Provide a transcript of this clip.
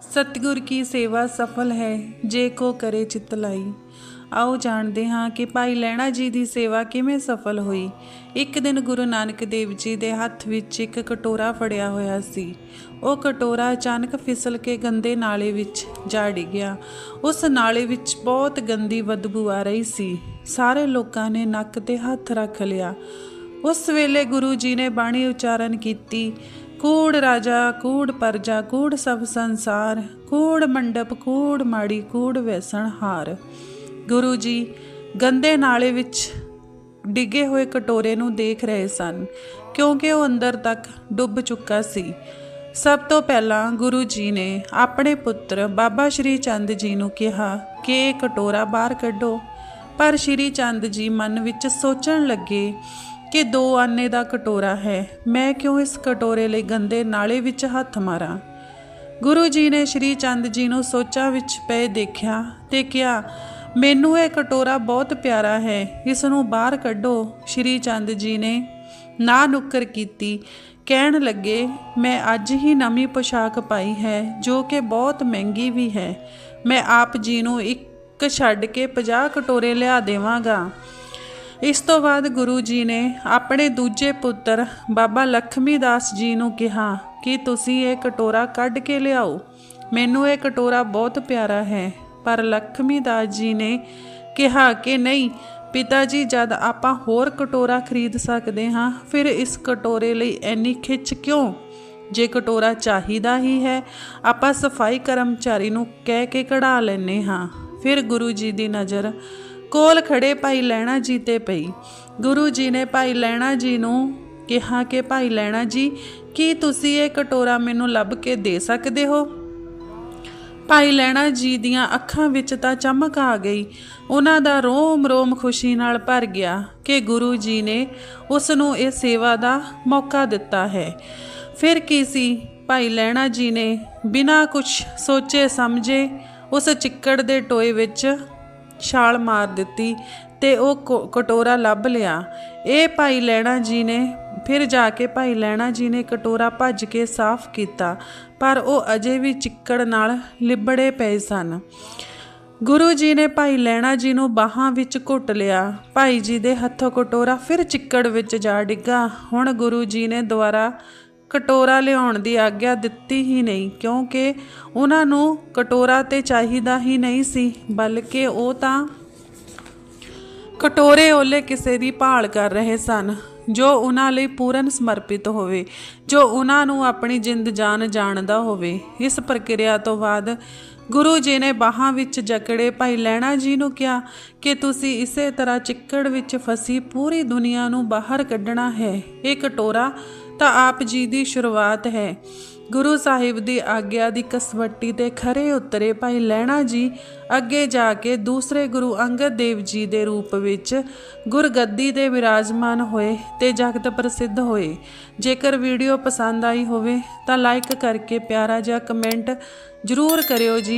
ਸਤਿਗੁਰ ਕੀ ਸੇਵਾ ਸਫਲ ਹੈ, ਜੇ ਕੋ ਕਰੇ ਚਿਤ ਲਾਈ। ਆਓ ਜਾਣਦੇ ਹਾਂ ਕਿ ਭਾਈ ਲੈਣਾ ਜੀ ਦੀ ਸੇਵਾ ਕਿਵੇਂ ਸਫਲ ਹੋਈ। ਇੱਕ ਦਿਨ ਗੁਰੂ ਨਾਨਕ ਦੇਵ ਜੀ ਦੇ ਹੱਥ ਵਿੱਚ ਇੱਕ ਕਟੋਰਾ ਫੜਿਆ ਹੋਇਆ ਸੀ। ਉਹ ਕਟੋਰਾ ਅਚਾਨਕ ਫਿਸਲ ਕੇ ਗੰਦੇ ਨਾਲੇ ਵਿੱਚ ਜਾ ਡਿੱਗਿਆ ਉਸ ਨਾਲੇ ਵਿੱਚ ਬਹੁਤ ਗੰਦੀ ਬਦਬੂ ਆ ਰਹੀ ਸੀ। ਸਾਰੇ ਲੋਕਾਂ ਨੇ ਨੱਕ ਤੇ ਹੱਥ ਰੱਖ ਲਿਆ। ਉਸ ਵੇਲੇ ਗੁਰੂ ਜੀ ਨੇ ਬਾਣੀ ਉਚਾਰਨ ਕੀਤੀ, ਕੂੜ ਰਾਜਾ, ਕੂੜ ਪਰਜਾ, ਕੂੜ ਸਭ ਸੰਸਾਰ, ਕੂੜ ਮੰਡਪ, ਕੂੜ ਮਾੜੀ, ਕੂੜ ਵੈਸਣ ਹਾਰ। ਗੁਰੂ ਜੀ ਗੰਦੇ ਨਾਲੇ ਵਿੱਚ ਡਿੱਗੇ ਹੋਏ ਕਟੋਰੇ ਨੂੰ ਦੇਖ ਰਹੇ ਸਨ, ਕਿਉਂਕਿ ਉਹ ਅੰਦਰ ਤੱਕ ਡੁੱਬ ਚੁੱਕਾ ਸੀ। ਸਭ ਤੋਂ ਪਹਿਲਾਂ ਗੁਰੂ ਜੀ ਨੇ ਆਪਣੇ ਪੁੱਤਰ ਬਾਬਾ ਸ਼੍ਰੀ ਚੰਦ ਜੀ ਨੂੰ ਕਿਹਾ ਕਿ ਇਹ ਕਟੋਰਾ ਬਾਹਰ ਕੱਢੋ। ਪਰ ਸ਼੍ਰੀ ਚੰਦ ਜੀ ਮਨ ਵਿੱਚ ਸੋਚਣ ਲੱਗੇ ਕਿ ਦੋ ਆਨੇ ਦਾ ਕਟੋਰਾ ਹੈ। ਮੈਂ ਕਿਉਂ ਇਸ ਕਟੋਰੇ ਲਈ ਗੰਦੇ ਨਾਲੇ ਵਿੱਚ ਹੱਥ ਮਾਰਾਂ? ਗੁਰੂ ਜੀ ਨੇ ਸ਼੍ਰੀ ਚੰਦ ਜੀ ਨੂੰ ਸੋਚਾਂ ਵਿੱਚ ਪਏ ਦੇਖਿਆ ਤੇ ਕਿਹਾ, ਮੈਨੂੰ ਇਹ ਕਟੋਰਾ ਬਹੁਤ ਪਿਆਰਾ ਹੈ। ਇਸ ਨੂੰ ਬਾਹਰ ਕੱਢੋ। ਸ਼੍ਰੀ ਚੰਦ ਜੀ ਨੇ ਨਾ ਨੁੱਕਰ ਕੀਤੀ। ਕਹਿਣ ਲੱਗੇ, ਮੈਂ ਅੱਜ ਹੀ ਨਵੀਂ ਪੋਸ਼ਾਕ ਪਾਈ ਹੈ, ਜੋ ਕਿ ਬਹੁਤ ਮਹਿੰਗੀ ਵੀ ਹੈ। ਮੈਂ ਆਪ ਜੀ ਨੂੰ ਇੱਕ ਛੱਡ ਕੇ 50 ਕਟੋਰੇ ਲਿਆ ਦੇਵਾਂਗਾ। ਇਸ ਤੋਂ ਬਾਅਦ ਗੁਰੂ ਜੀ ਨੇ ਆਪਣੇ ਦੂਜੇ ਪੁੱਤਰ ਬਾਬਾ ਲਖਮੀ ਦਾਸ ਜੀ ਨੂੰ ਕਿਹਾ ਕਿ ਤੁਸੀਂ ਇਹ ਕਟੋਰਾ ਕੱਢ ਕੇ ਲਿਆਓ। ਮੈਨੂੰ ਇਹ ਕਟੋਰਾ ਬਹੁਤ ਪਿਆਰਾ ਹੈ। ਪਰ ਲਖਮੀ ਦਾਸ ਜੀ ਨੇ ਕਿਹਾ ਕਿ ਨਹੀਂ, ਪਿਤਾ ਜੀ, ਜਦ ਆਪਾਂ ਹੋਰ ਕਟੋਰਾ ਖਰੀਦ ਸਕਦੇ ਹਾਂ, ਫਿਰ ਇਸ ਕਟੋਰੇ ਲਈ ਇੰਨੀ ਖਿੱਚ ਕਿਉਂ? ਜੇ ਕਟੋਰਾ ਚਾਹੀਦਾ ਹੀ ਹੈ, ਆਪਾਂ ਸਫ਼ਾਈ ਕਰਮਚਾਰੀ ਨੂੰ ਕਹਿ ਕੇ ਕਢਾ ਲੈਨੇ ਹਾਂ। ਫਿਰ ਗੁਰੂ ਜੀ ਦੀ ਨਜ਼ਰ ਕੋਲ ਖੜੇ ਭਾਈ ਲੈਣਾ ਜੀ ਤੇ ਪਈ। ਗੁਰੂ ਜੀ ਨੇ ਭਾਈ ਲੈਣਾ ਜੀ ਨੂੰ ਕਿਹਾ ਕਿ, ਭਾਈ ਲੈਣਾ ਜੀ, ਕੀ ਤੁਸੀਂ ਇਹ ਕਟੋਰਾ ਮੈਨੂੰ ਲੱਭ ਕੇ ਦੇ ਸਕਦੇ ਹੋ? ਭਾਈ ਲੈਣਾ ਜੀ ਦੀਆਂ ਅੱਖਾਂ ਵਿੱਚ ਤਾਂ ਚਮਕ ਆ ਗਈ। ਉਹਨਾਂ ਦਾ ਰੋਮ ਰੋਮ ਖੁਸ਼ੀ ਨਾਲ ਭਰ ਗਿਆ ਕਿ ਗੁਰੂ ਜੀ ਨੇ ਉਸ ਨੂੰ ਇਹ ਸੇਵਾ ਦਾ ਮੌਕਾ ਦਿੱਤਾ ਹੈ। ਫਿਰ ਕੀ ਸੀ? ਭਾਈ ਲੈਣਾ ਜੀ ਨੇ ਬਿਨਾਂ ਕੁਝ ਸੋਚੇ ਸਮਝੇ ਉਸ ਚਿੱਕੜ ਦੇ ਟੋਏ ਵਿੱਚ ਛਾਲ ਮਾਰ ਦਿੱਤੀ ਤੇ ਉਹ ਕੋ- ਕਟੋਰਾ ਲੱਭ ਲਿਆ। ਇਹ ਭਾਈ ਲੈਣਾ ਜੀ ਨੇ, ਫਿਰ ਜਾ ਕੇ ਭਾਈ ਲੈਣਾ ਜੀ ਨੇ ਕਟੋਰਾ ਭੱਜ ਕੇ ਸਾਫ਼ ਕੀਤਾ, ਪਰ ਉਹ ਅਜੇ ਵੀ ਚਿੱਕੜ ਨਾਲ ਲਿਬੜੇ ਪਏ ਸਨ। ਗੁਰੂ ਜੀ ਨੇ ਭਾਈ ਲੈਣਾ ਜੀ ਨੂੰ ਬਾਹਾਂ ਵਿੱਚ ਘੁੱਟ ਲਿਆ। ਭਾਈ ਜੀ ਦੇ ਹੱਥੋਂ ਕਟੋਰਾ ਫਿਰ ਚਿੱਕੜ ਵਿੱਚ ਜਾ ਡਿੱਗਾ। ਹੁਣ ਗੁਰੂ ਜੀ ਨੇ ਦੁਬਾਰਾ ਕਟੋਰਾ ਲਿਆਉਣ ਦੀ ਆਗਿਆ ਦਿੱਤੀ ਹੀ ਨਹੀਂ, ਕਿਉਂਕਿ ਉਹਨਾਂ ਨੂੰ ਕਟੋਰਾ ਤੇ ਚਾਹੀਦਾ ਹੀ ਨਹੀਂ ਸੀ, ਬਲਕਿ ਉਹ ਤਾਂ ਕਟੋਰੇ ਓਲੇ ਕਿਸੇ ਦੀ ਭਾਲ ਕਰ ਰਹੇ ਸਨ, ਜੋ ਉਹਨਾਂ ਲਈ ਪੂਰਨ ਸਮਰਪਿਤ ਹੋਵੇ, ਜੋ ਉਹਨਾਂ ਨੂੰ ਆਪਣੀ ਜਿੰਦ ਜਾਨ ਜਾਣਦਾ ਹੋਵੇ। ਇਸ ਪ੍ਰਕਿਰਿਆ ਤੋਂ ਬਾਅਦ ਗੁਰੂ ਜੀ ਨੇ ਬਾਹਾਂ ਵਿੱਚ ਜਕੜੇ ਭਾਈ ਲੈਣਾ ਜੀ ਨੂੰ ਕਿਹਾ ਕਿ ਤੁਸੀਂ ਇਸੇ ਤਰ੍ਹਾਂ ਚਿੱਕੜ ਵਿੱਚ ਫਸੀ ਪੂਰੀ ਦੁਨੀਆ ਨੂੰ ਬਾਹਰ ਕੱਢਣਾ ਹੈ। ਇਹ ਕਟੋਰਾ ਤਾਂ ਆਪ ਜੀ ਦੀ ਸ਼ੁਰੂਆਤ ਹੈ। ਗੁਰੂ ਸਾਹਿਬ ਦੀ ਆਗਿਆ ਦੀ ਕਸਵੱਟੀ ਤੇ ਖਰੇ ਉਤਰੇ ਭਾਈ ਲੈਣਾ ਜੀ ਅੱਗੇ ਜਾ ਕੇ ਦੂਸਰੇ ਗੁਰੂ ਅੰਗਦ ਦੇਵ ਜੀ ਦੇ ਰੂਪ ਵਿੱਚ ਗੁਰਗੱਦੀ ਦੇ ਵਿਰਾਜਮਾਨ ਹੋਏ ਤੇ ਜਗਤ ਪ੍ਰਸਿੱਧ ਹੋਏ। ਜੇਕਰ ਵੀਡੀਓ ਪਸੰਦ ਆਈ ਹੋਵੇ ਤਾਂ ਲਾਈਕ ਕਰਕੇ ਪਿਆਰਾ ਜਿਹਾ ਕਮੈਂਟ ਜ਼ਰੂਰ ਕਰਿਓ ਜੀ।